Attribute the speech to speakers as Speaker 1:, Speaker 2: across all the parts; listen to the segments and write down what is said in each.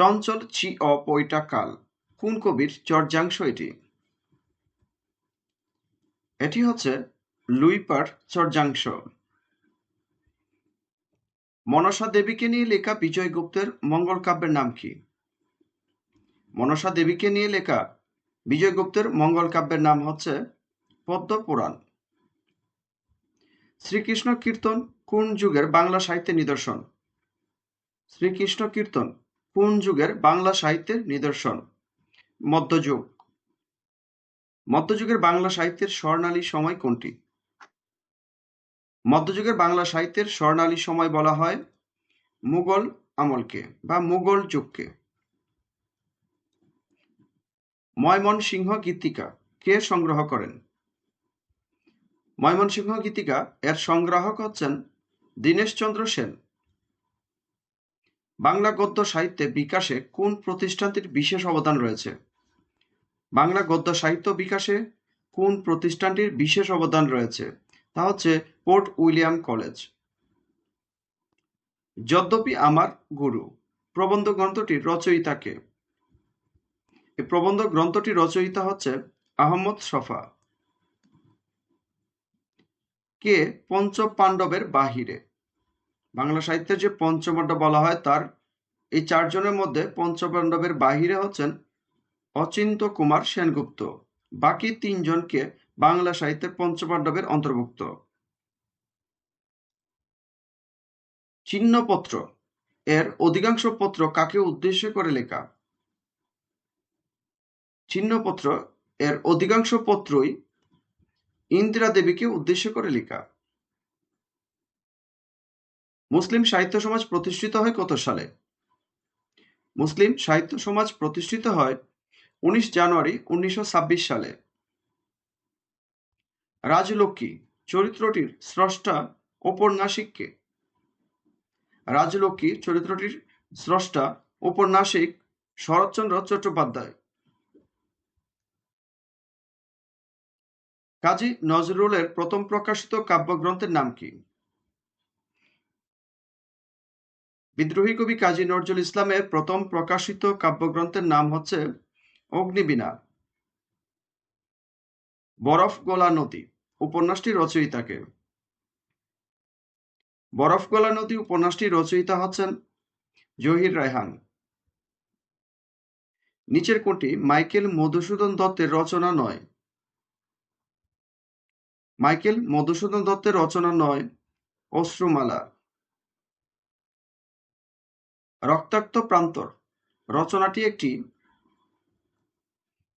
Speaker 1: চঞ্চল চি অ পৈটা কাল কোন কবির চর্যাংশ এটি? এটি হচ্ছে লুইপার চর্যাংশ। মনসা দেবীকে নিয়ে লেখা বিজয় গুপ্তের মঙ্গল কাব্যের নাম কি? মনসা দেবীকে নিয়ে লেখা বিজয় গুপ্তের মঙ্গল কাব্যের নাম হচ্ছে পদ্ম পুরাণ। শ্রীকৃষ্ণ কীর্তন কোন যুগের বাংলা সাহিত্যের নিদর্শন? শ্রীকৃষ্ণ কীর্তন কোন যুগের বাংলা সাহিত্যের নিদর্শন? মধ্যযুগ। মধ্যযুগের বাংলা সাহিত্যের স্বর্ণালী সময় কোনটি? মধ্যযুগের বাংলা সাহিত্যের স্বর্ণালী সময় বলা হয় মুঘল আমলকে বা মুঘল যুগকে। ময়মনসিংহ গীতিকা কে সংগ্রহ করেন? ময়মনসিংহ গীতিকা এর সংগ্রাহক হচ্ছেন দীনেশচন্দ্র সেন। বাংলা গদ্য সাহিত্যে বিকাশে কোন প্রতিষ্ঠানটির বিশেষ অবদান রয়েছে? বাংলা গদ্য সাহিত্য বিকাশে কোন প্রতিষ্ঠানটির বিশেষ অবদান রয়েছে? তা হচ্ছে পোর্ট উইলিয়াম কলেজ। যদ্যপি আমার গুরু, প্রবন্ধ গ্রন্থটির রচয়িতাকে। এই প্রবন্ধ গ্রন্থটি রচয়িতা হচ্ছে আহমদ সফা কে পঞ্চ পাণ্ডবের বাহিরে। বাংলা সাহিত্যের যে পঞ্চপাণ্ডব বলা হয়, তার এই চারজনের মধ্যে পঞ্চপাণ্ডবের বাহিরে হচ্ছেন অচিন্ত কুমার সেনগুপ্ত। বাকি তিনজনকে বাংলা সাহিত্যের পঞ্চপাণ্ডবের অন্তর্ভুক্ত। চিহ্নপত্র। এর অধিকাংশ পত্র কাকে উদ্দেশ্য করে লেখা? চিহ্নপত্র। এর অধিকাংশ পত্রই ইন্দিরা দেবীকে উদ্দেশ্য করে লেখা। মুসলিম সাহিত্য সমাজ প্রতিষ্ঠিত হয় কত সালে? মুসলিম সাহিত্য সমাজ প্রতিষ্ঠিত হয় উনিশ জানুয়ারি উনিশশো ছাব্বিশ সালে। রাজলক্ষ্মী চরিত্রটির স্রষ্টা ঔপন্যাসিককে। রাজলক্ষ্মী চরিত্রটির স্রষ্টা ঔপন্যাসিক শরৎচন্দ্র চট্টোপাধ্যায়। কাজী নজরুলের প্রথম প্রকাশিত কাব্যগ্রন্থের নাম কি? বিদ্রোহী কবি কাজী নজরুল ইসলামের প্রথম প্রকাশিত কাব্যগ্রন্থের নাম হচ্ছে অগ্নিবীণা। বরফ গোলা নদী, উপন্যাসটি রচয়িতাকে। বরফ গোলা নদী, উপন্যাসটি রচয়িতা হচ্ছেন জহির রায়হান। নিচের কোনটি? মাইকেল মধুসূদন দত্তের রচনা নয়। মাইকেল মধুসূদন দত্তের রচনা নয়, অশ্রুমালা। রক্তাক্ত প্রান্তর। রচনাটি একটি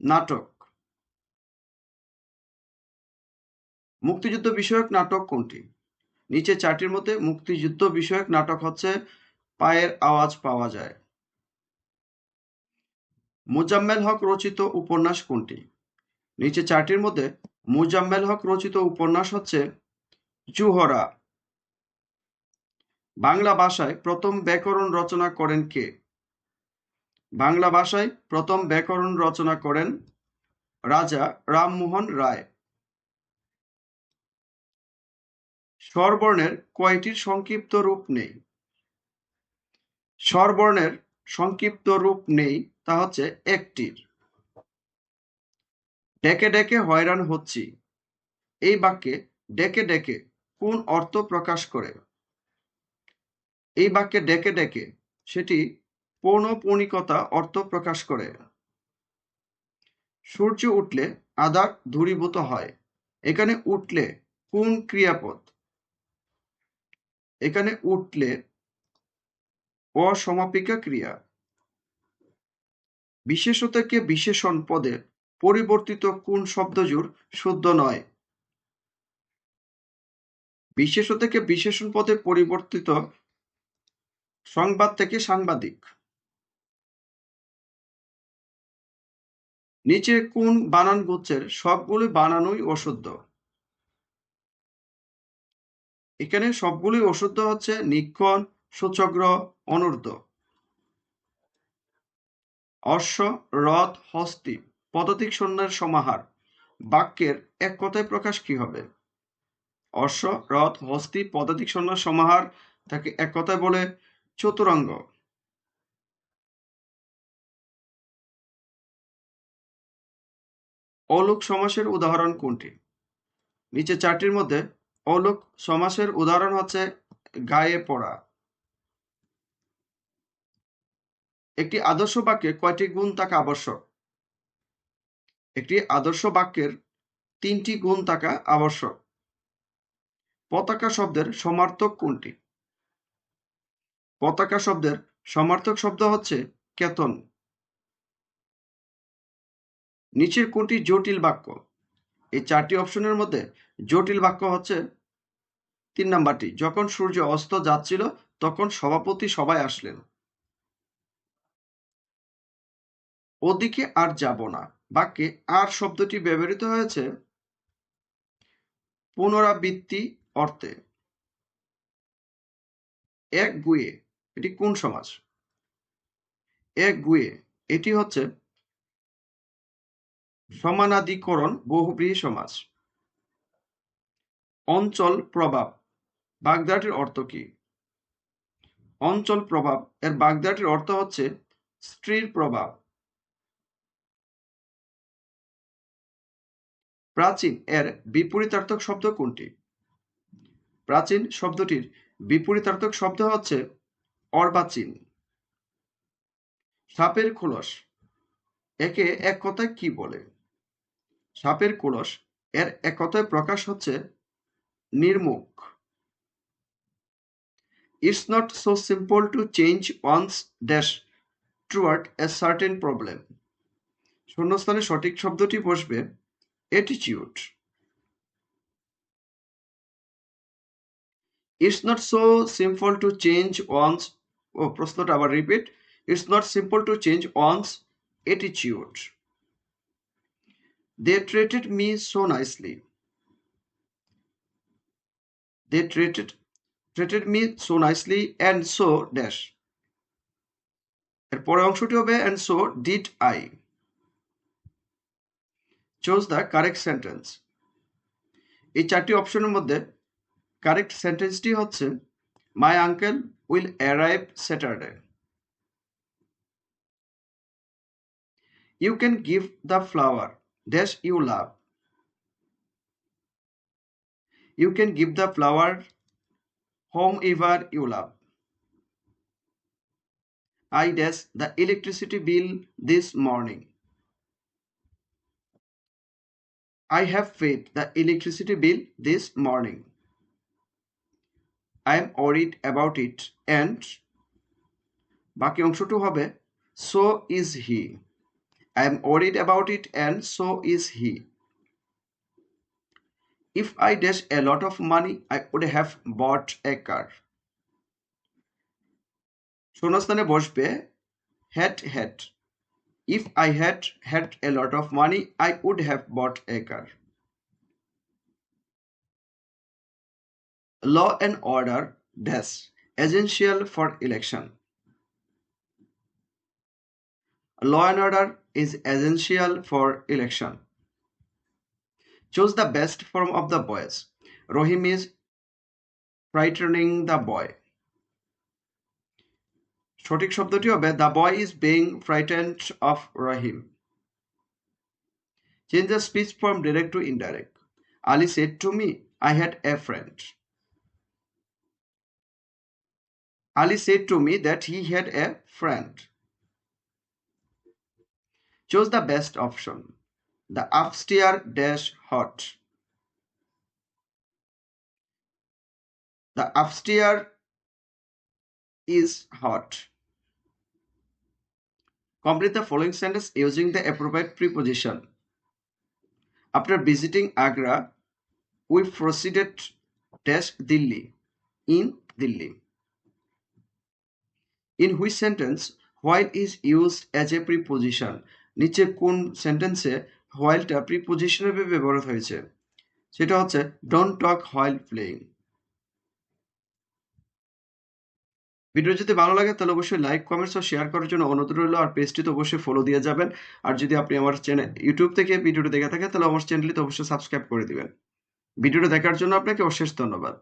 Speaker 1: নাটক। মুক্তিযুদ্ধ বিষয়ক নাটক কোনটি? নিচে চারটির মধ্যে মুক্তিযুদ্ধ বিষয়ক নাটক হচ্ছে পায়ের আওয়াজ পাওয়া যায়। মুজাম্মেল হক রচিত উপন্যাস কোনটি? নিচে চারটির মধ্যে মুজাম্মেল হক রচিত উপন্যাস হচ্ছে জুহরা। বাংলা ভাষায় প্রথম ব্যাকরণ রচনা করেন কে? বাংলা ভাষায় প্রথম ব্যাকরণ রচনা করেন রাজা রামমোহন রায়। স্বরবর্ণের কয়টির সংক্ষিপ্ত রূপ নেই? স্বরবর্ণের সংক্ষিপ্ত রূপ নেই, তা হচ্ছে একটির। ডেকে ডেকে হয়রান হচ্ছি। এই বাক্যে ডেকে ডেকে কোন অর্থ প্রকাশ করে? এই বাক্যে ডেকে ডেকে সেটি পৌনপৌনিকতা অর্থ প্রকাশ করে। সূর্য উঠলে আদার দূরীভূত হয়। এখানে উঠলে কোন ক্রিয়াপদ? এখানে উঠলে অসমাপিকা ক্রিয়া। বিশেষ থেকে বিশেষণ পদে পরিবর্তিত কোন শব্দজোড় শুদ্ধ নয়। বিশেষ থেকে বিশেষণ পদে পরিবর্তিত সংবাদ থেকে সাংবাদিক। নিচে কোন বানান গুচ্ছের সবগুলি বানানোই অশুদ্ধ। এখানে সবগুলি অশুদ্ধ হচ্ছে নিক্ষণ সূচগ্র অনূর্ধ্ব। অশ্ব, রথ, হস্তি, পদাতিক সৈন্যের সমাহার। বাক্যের এক কথায় প্রকাশ কি হবে? অশ্ব, রথ, হস্তি, পদাতিক সৈন্যের সমাহার তাকে এক কথায় বলে চতুরঙ্গ। অলোক সমাসের উদাহরণ কোনটি? নিচে চারটির মধ্যে অলোক সমাসের উদাহরণ হচ্ছে গায়ে পড়া। একটি আদর্শ বাক্যে কয়টি গুণ থাকা আবশ্যক? একটি আদর্শ বাক্যের তিনটি গুণ থাকা আবশ্যক। পতাকা শব্দের সমার্থক কোনটি? পতাকা শব্দের সমার্থক শব্দ হচ্ছে কেতন নিচের কোনটি জটিল বাক্য? এই চারটি অপশনের মধ্যে জটিল বাক্য হচ্ছে তিন নাম্বারটি। যখন সূর্য অস্ত যাচ্ছিল, তখন সভাপতি সবাই আসলেন। ওদিকে আর যাব না। বাক্যে আর শব্দটি ব্যবহৃত হয়েছে পুনরাবৃত্তি অর্থে। এক গুয়ে এটি কোন সমাজ? এক গুয়ে, এটি হচ্ছে সমানাধিকরণ বহুব্রীহী সমাজ। অঞ্চল প্রভাব বাগদাটির অর্থ কি? অঞ্চল প্রভাব, এর বাগদাটির অর্থ হচ্ছে স্ত্রীর প্রভাব। প্রাচীন, এর বিপরীতার্থক শব্দ কোনটি? প্রাচীন শব্দটির বিপরীতার্থক শব্দ হচ্ছে অর্বাচীন। সাপের খোলস, একে এক কথায় কি বলে? সাপের খোলস, এর এক কথায় প্রকাশ হচ্ছে নির্মুখ। It's not so simple to change one's dash toward a certain problem শূন্যস্থানে সঠিক শব্দটি বসবে, attitude. It's not so simple to change one's oh প্রশ্নটা আবার repeat It's not simple to change one's attitude. They treated me so nicely. They treated treated me so nicely and so dash. এর পরে অংশটি হবে and so did I. Choose the correct sentence এই চারটি অপশনের মধ্যে কারেক্ট সেন্টেন্সটি হচ্ছে my uncle will arrive Saturday. You can give the flower that you love. You can give the flower whomever you love. I dash the electricity bill this morning. I have paid the electricity bill this morning. I am worried about it and বাকি অংশটু হবে so is he. I am worried about it and so is he. If I dash a lot of money, I would have bought a car. শূন্যস্থানে বসবে had had if I had had a lot of money, I would have bought a car. Law and order dash essential for election. Law and order is essential for election. Choose the best form of the boys. Rohim is frightening the boy. সঠিক শব্দটি হবে the boy is being frightened of Rahim change the speech from direct to indirect Ali said to me I had a friend Ali said to me that he had a friend. Chose the best option. The upstairs dash hot. The upstairs is hot. Complete the following sentence using the appropriate preposition. After visiting Agra, we proceeded dash Delhi in Delhi. In which sentence while is used as a preposition নিচে কোন সেন্টেন্সে হোয়াইলটা preposition হিসেবে ব্যবহৃত হয়েছে? সেটা হচ্ছে don't talk while playing video যদি ভালো লাগে, তাহলে অবশ্যই লাইক কমেন্টস ও শেয়ার করার জন্য অনুরোধ রইল। আর পেজটি তো অবশ্যই ফলো দিয়ে যাবেন। আর যদি আপনি আমার চ্যানেল ইউটিউব থেকে ভিডিওটি দেখে থাকেন, তাহলে আমার চ্যানেলটি তো অবশ্যই সাবস্ক্রাইব করে দিবেন। ভিডিওটা দেখার জন্য আপনাকে অশেষ ধন্যবাদ।